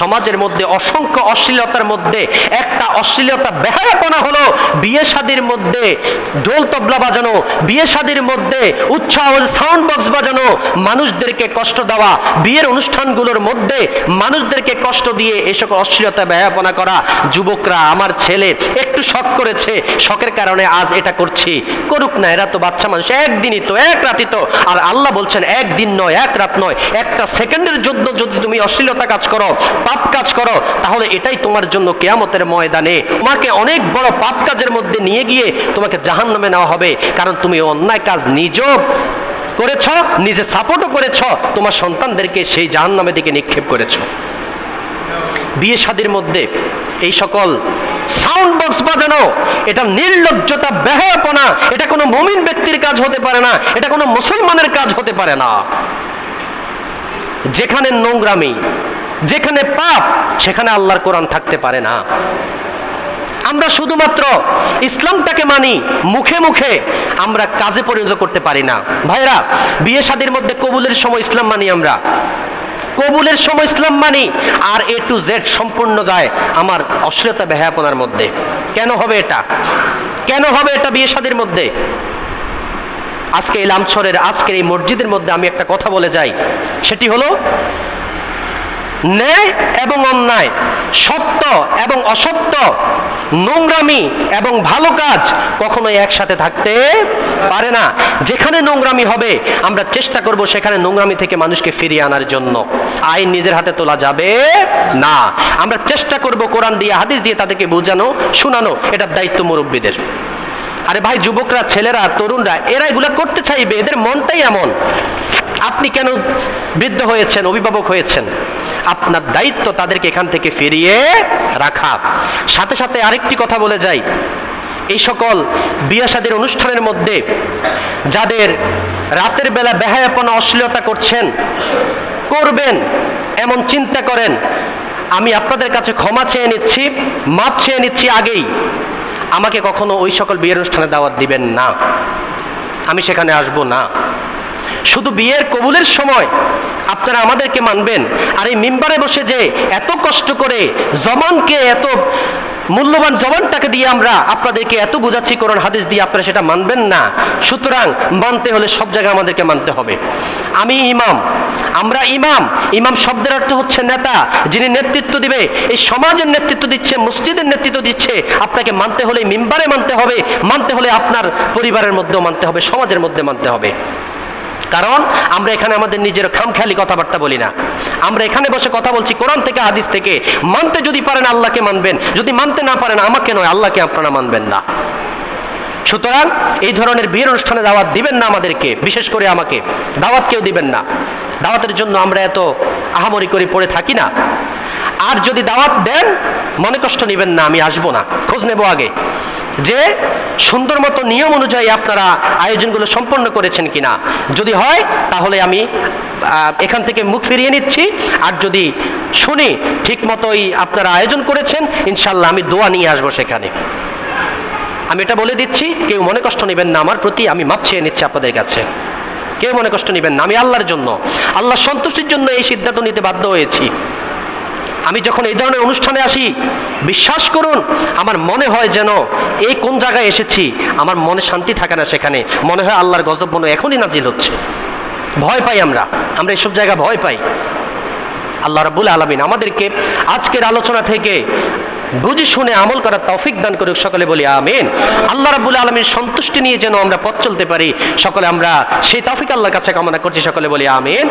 সমাজের মধ্যে অসংখ্য অশ্লীলতার মধ্যে একটা অশ্লীলতা বেহায়াপনা হলো বিয়ে শাদির মধ্যে ঢোল তবলা বাজানো, বিয়ে শাদির মধ্যে উৎসাহ সাউন্ড বক্স বাজানো, মানুষদেরকে কষ্ট দেওয়া, বিয়ের অনুষ্ঠানগুলোর মধ্যে মানুষদেরকে কষ্ট দিয়ে সকল অশ্লীলতা ব্যয়াপনা করা। যুবকরা, আমার ছেলে একটু শখ করেছে, শখের কারণে আজ এটা করছি। করুক না, এরা তো বাচ্চা মানুষ, একদিনই তো, এক রাতই তো। আর আল্লাহ বলছেন, একদিন নয়, এক রাত নয়, একটা সেকেন্ডের জন্য যদি তুমি অশ্লীলতা কাজ করো পাপ কাজ করো, তাহলে এটাই তোমার জন্য কেয়ামতের ময়দানে। তোমাকে অনেক বড় পাপ কাজের মধ্যে নিয়ে গিয়ে তোমাকে জাহান নামে নেওয়া হবে, কারণ তুমি অন্যায় কাজ নিজেও করেছ, নিজে সাপোর্টও করেছ, তোমার সন্তানদেরকে সেই জাহান নামে দিকে নিক্ষেপ করেছ। বিয়ে শাদির মধ্যে এই সকল সাউন্ড বক্স বাজানো, এটা নির্লজ্জতা, বেহায়াপনা, এটা কোনো মমিন ব্যক্তির কাজ হতে পারে না, এটা কোনো মুসলমানের কাজ হতে পারে না। যেখানে নোংরামি যেখানে পাপ, সেখানে আল্লাহর কোরআন থাকতে পারে না। আমরা শুধুমাত্র ইসলামটাকে মানি, মুখে মুখে আমরা কাজে পরিণত করতে পারি না। ভাইরা বিয়ে শাদির মধ্যে কবুলের সময় ইসলাম মানি আমরা। কবুলের সময় ইসলাম মানি, আর এ টু জেড সম্পূর্ণ যায় আমার অশ্লীলতা বেহায়াপনার মধ্যে। কেন হবে এটা? কেন হবে এটা বিয়ে শাদির মধ্যে? আজকে এই লামছরের আজকের এই মসজিদের মধ্যে আমি একটা কথা বলে যাই। সেটি হলো ন্যায় এবং অন্যায়, সত্য এবং অসত্য, নোংরামি এবং ভালো কাজ কখনোই একসাথে থাকতে পারে না। যেখানে নোংরামি হবে, আমরা চেষ্টা করব সেখানে নোংরামি থেকে মানুষকে ফিরিয়ে আনার জন্য। আইন নিজের হাতে তোলা যাবে না। আমরা চেষ্টা করব কোরআন দিয়ে, হাদিস দিয়ে তাদেরকে বোঝানো, শোনানো। এটার দায়িত্ব মুরব্বীদের। আরে ভাই, যুবকরা, ছেলেরা, তরুণরা, এরা এগুলো করতে চাইবে, এদের মনটাই এমন। আপনি কেন বৃদ্ধ হয়েছেন, অভিভাবক হয়েছেন? আপনার দায়িত্ব তাদেরকে এখান থেকে ফিরিয়ে রাখা। সাথে সাথে আরেকটি কথা বলে যাই। এই সকল বিয়াসাদের অনুষ্ঠানের মধ্যে যাদের রাতের বেলা বেহায়াপনা, অশ্লীলতা করছেন, করবেন, এমন চিন্তা করেন, আমি আপনাদের কাছে ক্ষমা চেয়ে নিচ্ছি, মাপ চেয়ে নিচ্ছি আগেই। আমাকে কখনো ওই সকল বিয়ের অনুষ্ঠানে দাওয়াত দিবেন না। আমি সেখানে আসব না। শুধু বিয়ের কবুলের সময় আপনারা আমাদেরকে মানবেন। আর এই মিম্বারে বসে যে এত কষ্ট করে জমানকে এত মূল্যবান জবানটাকে দিয়ে আমরা আপনাদেরকে এত বুঝাচ্ছি, কোরআন হাদিস দিয়ে আপনারা সেটা মানবেন না। সুতরাং মানতে হলে সব জায়গায় আমাদেরকে মানতে হবে। আমি ইমাম, আমরা ইমাম। ইমাম শব্দের অর্থ হচ্ছে নেতা, যিনি নেতৃত্ব দিবে। এই সমাজের নেতৃত্ব দিচ্ছে, মসজিদের নেতৃত্ব দিচ্ছে। আপনাকে মানতে হলে মিম্বারে মানতে হবে। মানতে হলে আপনার পরিবারের মধ্যেও মানতে হবে, সমাজের মধ্যে মানতে হবে। কারণ আমরা এখানে আমাদের নিজের খামখেয়ালি কথাবার্তা বলি না। আমরা এখানে বসে কথা বলছি কোরআন থেকে, হাদিস থেকে। মানতে যদি পারেন আল্লাহকে মানবেন, যদি মানতে না পারেন আমাকে নয়, আল্লাহকে আপনারা মানবেন না। সুতরাং এই ধরনের বিয়ের অনুষ্ঠানে দাওয়াত দিবেন না আমাদেরকে, বিশেষ করে আমাকে। দাওয়াত কেউ দিবেন না। দাওয়াতের জন্য আমরা এত আহামরি করে পড়ে থাকি না। আর যদি দাওয়াত দেন, মনে কষ্ট নেবেন না, আমি আসব না। খোঁজ নেব আগে যে সুন্দর মতো নিয়ম অনুযায়ী আপনারা আয়োজনগুলো সম্পন্ন করেছেন কিনা। যদি হয়, তাহলে আমি এখান থেকে মুখ ফিরিয়ে নিচ্ছি। আর যদি শুনি ঠিক মতোই আপনারা আয়োজন করেছেন ইনশাল্লাহ আমি দোয়া নিয়ে আসব সেখানে। আমি এটা বলে দিচ্ছি, কেউ মনে কষ্ট নেবেন না আমার প্রতি, আমি মাপ চেয়ে নিচ্ছি আপনাদের কাছে। কেউ মনে কষ্ট নেবেন না, আমি আল্লাহর জন্য। আল্লাহ সন্তুষ্টির জন্য এই সিদ্ধান্ত নিতে বাধ্য হয়েছি। আমি যখন এই ধরনের অনুষ্ঠানে আসি, বিশ্বাস করুন, আমার মনে হয় যেন এই কোন জায়গায় এসেছি, আমার মনে শান্তি থাকে না সেখানে। মনে হয় আল্লাহর গজব মনে এখনই নাজিল হচ্ছে। ভয় পাই আমরা আমরা এসব জায়গা ভয় পাই। আল্লাহ রাবুল আলমিন আমাদেরকে আজকের আলোচনা থেকে বুঝে শুনে আমল করার তৌফিক দান করুক, সকলে বলি আমিন। আল্লাহ রাবুল আলমীর সন্তুষ্টি নিয়ে যেন আমরা পথ চলতে পারি, সকলে আমরা সেই তৌফিক আল্লাহর কাছে কামনা করছি, সকলে বলি আমিন।